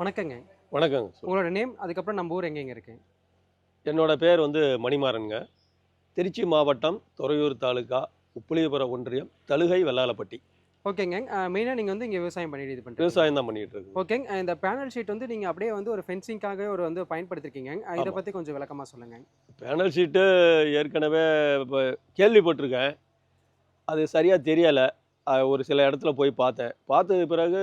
வணக்கங்க. வணக்கங்க உங்களோட நேம் அதுக்கப்புறம் நம்ம ஊர் எங்கெங்க இருக்கு? என்னோட பேர் வந்து மணிமாறனுங்க. திருச்சி மாவட்டம் துறையூர் தாலுகா உப்புளியபுரம் ஒன்றியம் தலுகை வெள்ளாளப்பட்டி. ஓகேங்க. மெயினாக நீங்கள் வந்து இங்கே விவசாயம் பண்ணிட்டு இது பண்ணுறீங்க விவசாயம் தான் பண்ணிட்டு இருக்கு ஓகேங்க. இந்த பேனல் ஷீட் வந்து நீங்கள் அப்படியே வந்து ஒரு ஃபென்சிங்காக ஒரு வந்து பயன்படுத்திருக்கீங்க. இதை. பற்றி கொஞ்சம் விளக்கமாக சொல்லுங்கள் பேனல் ஷீட்டு ஏற்கனவே இப்போ கேள்விப்பட்டிருக்கேன். அது சரியாக தெரியலை. ஒரு சில இடத்துல போய் பார்த்தேன். பார்த்த பிறகு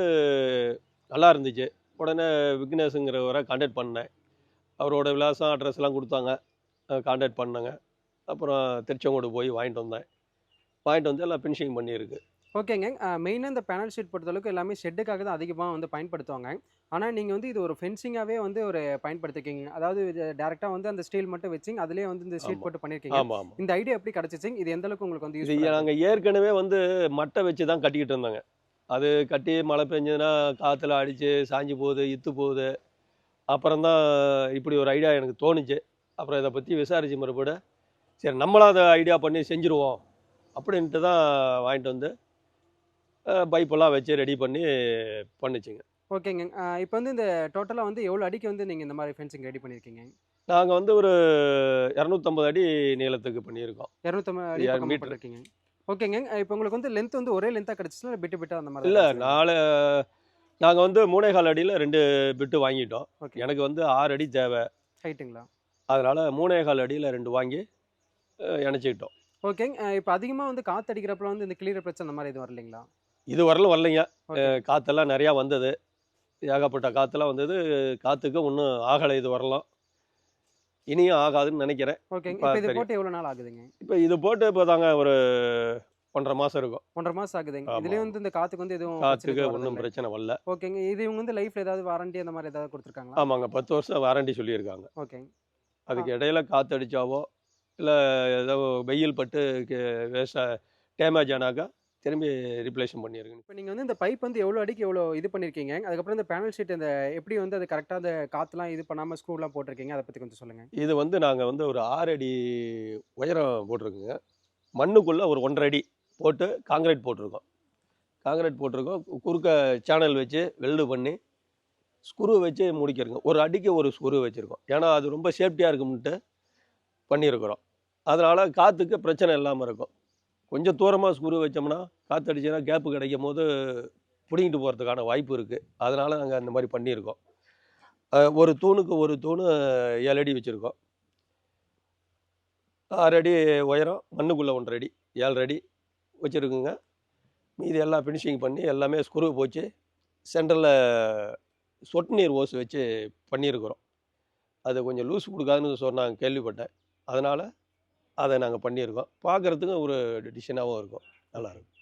நல்லா இருந்துச்சு. உடனே விக்னேஷுங்கிறவரை காண்டாக்ட் பண்ணேன். அவரோட விலாசம் அட்ரஸ்லாம் கொடுத்தாங்க. காண்டாக்ட் பண்ணேங்க. அப்புறம் திருச்செங்கோடு போய் வாங்கிட்டு வந்தேன். வாங்கிட்டு வந்து எல்லாம் ஃபினிஷிங் பண்ணியிருக்கு. ஓகேங்க. மெயினாக இந்த பேனல் ஷீட் பொறுத்தளவுக்கு எல்லாமே ஷெட்டுக்காக தான் அதிகமாக வந்து பயன்படுத்துவாங்க. ஆனால் நீங்கள் வந்து இது ஒரு ஃபென்சிங்காகவே வந்து ஒரு பயன்படுத்திருக்கீங்க. அதாவது டேரெக்டாக வந்து அந்த ஸ்டீல் மட்டும் வச்சிங்க அதுலேயே வந்து இந்த ஷீட். போட்டு பண்ணியிருக்கீங்க. இந்த ஐடியா எப்படி கிடச்சிச்சிங்க? இது எந்த அளவுக்கு உங்களுக்கு வந்து நாங்கள் ஏற்கனவே வந்து மட்டை வச்சு தான் கட்டிக்கிட்டு இருந்தாங்க. அது கட்டி மழை பெஞ்சதுன்னா காற்றுல அடித்து சாஞ்சு போகுது இத்து போகுது. அப்புறம் தான் இப்படி ஒரு ஐடியா எனக்கு தோணுச்சு. அப்புறம் இதை பற்றி விசாரிச்சு மறுபடி சரி நம்மளும் அதை ஐடியா பண்ணி செஞ்சுருவோம் அப்படின்ட்டு தான் வாங்கிட்டு வந்து பைப்பெல்லாம் வச்சு ரெடி பண்ணி பண்ணுச்சுங்க. ஓகேங்க. இப்போ வந்து இந்த டோட்டலாக வந்து எவ்வளோ அடிக்கு வந்து நீங்கள் இந்த மாதிரி ஃபென்சிங் ரெடி பண்ணியிருக்கீங்க நாங்கள் வந்து ஒரு இரநூத்தம்பது அடி நீளத்துக்கு பண்ணியிருக்கோம். இரநூத்தம்பது அடி மீட்டர்? பண்ணிருக்கீங்க. ஓகேங்க. இப்போ உங்களுக்கு வந்து லென்த் வந்து ஒரே லென்த்தாக கிடச்சிச்சுன்னா பிட்டு பிட்டு அந்த மாதிரி இல்லை நாலு நாங்கள் வந்து மூணே கால் அடியில் ரெண்டு பிட்டு வாங்கிட்டோம். ஓகே. எனக்கு வந்து ஆறு அடி தேவை. ஹைட்டுங்களா? அதனால் மூணே கால் அடியில் ரெண்டு வாங்கி இணைச்சிக்கிட்டோம். ஓகேங்க. இப்போ அதிகமாக வந்து காற்று அடிக்கிறப்பல வந்து இந்த கிளியர் பிரச்சனை அந்த மாதிரி எதுவும் வரலைங்களா? இது வரலும் வரலைங்க. காத்தெல்லாம் நிறையா வந்தது. ஏகப்பட்ட காற்றெல்லாம் வந்தது. காற்றுக்கு ஒன்றும் ஆகலை இது வரலாம். இனியும் ஆகாதுன்னு நினைக்கிறேன். ஓகேங்க. இது. போட்டு எவ்வளோ நாள் ஆகுதுங்க? இப்போ இது போட்டு இப்போ தாங்க ஒரு ஒன்றரை மாதம் இருக்கும். ஒன்றரை மாதம் ஆகுதுங்க. இதுலேயே வந்து இந்த காற்றுக்கு வந்து எதுவும் பிரச்சனை ஒன்றும். பிரச்சனை வரல. ஓகேங்க. இது இவங்க வந்து லைஃப்ல ஏதாவது வாரண்டி அந்த மாதிரி ஏதாவது கொடுத்துருக்காங்களா? ஆமாங்க. பத்து வருஷம் வாரண்டி சொல்லியிருக்காங்க. ஓகேங்க. அதுக்கு இடையில காற்று அடித்தாவோ இல்லை ஏதோ வெயில் பட்டு வேஸ்ட்டாக டேமேஜ் ஆனாக்கா திரும்பி ரிப்ளேஷன் பண்ணியிருக்கேன் இப்போ நீங்கள் வந்து இந்த பைப் வந்து எவ்வளோ அடிக்கு எவ்வளோ இது பண்ணியிருக்கீங்க அதுக்கப்புறம் இந்த பேனல் ஷீட் இந்த எப்படி வந்து அது கரெக்டாக அந்த காற்றுலாம் இது பண்ணாமல் ஸ்க்ரூலாம் போட்டிருக்கீங்க? அதை பற்றி கொஞ்சம் சொல்லுங்கள் இது வந்து நாங்கள் வந்து ஒரு ஆறு அடி உயரம் போட்டிருக்கோங்க. மண்ணுக்குள்ளே ஒரு ஒன்றரை அடி போட்டு காங்கிரீட் போட்டிருக்கோம். காங்கிரீட் போட்டிருக்கோம். குறுக்க சேனல் வச்சு வெல்டு பண்ணி ஸ்க்ரூ வச்சு முடிக்கிறோங்க. ஒரு அடிக்கு ஒரு ஸ்க்ரூ வச்சுருக்கோம். ஏன்னா அது ரொம்ப சேஃப்டியாக இருக்கும்ன்ட்டு பண்ணியிருக்கிறோம் அதனால் காற்றுக்கு பிரச்சனை இல்லாமல் இருக்கும். கொஞ்சம் தூரமாக ஸ்க்ரூ வச்சோம்னா காற்றடிச்சுன்னா கேப்பு கிடைக்கும் போது பிடிங்கிட்டு போகிறதுக்கான வாய்ப்பு இருக்குது அதனால் நாங்கள் அந்த மாதிரி பண்ணியிருக்கோம். ஒரு தூணுக்கு ஒரு தூணு ஏழு அடி வச்சுருக்கோம். ஆறு அடி உயரம் மண்ணுக்குள்ளே ஒன்றரை அடி ஏழரை அடி வச்சுருக்குங்க. மீதி எல்லாம் ஃபினிஷிங் பண்ணி எல்லாமே ஸ்க்ரூ போச்சு. சென்டரில் சொட்டு நீர் ஓஸ் வச்சு பண்ணியிருக்கிறோம். அது கொஞ்சம் லூஸ் கொடுக்காதுன்னு சொன்னாங்க கேள்விப்பட்டேன். அதனால் அதை நாங்கள் பண்ணியிருக்கோம். பார்க்குறதுக்கு ஒரு டிசைனாகவும் இருக்கும். நல்லாயிருக்கும்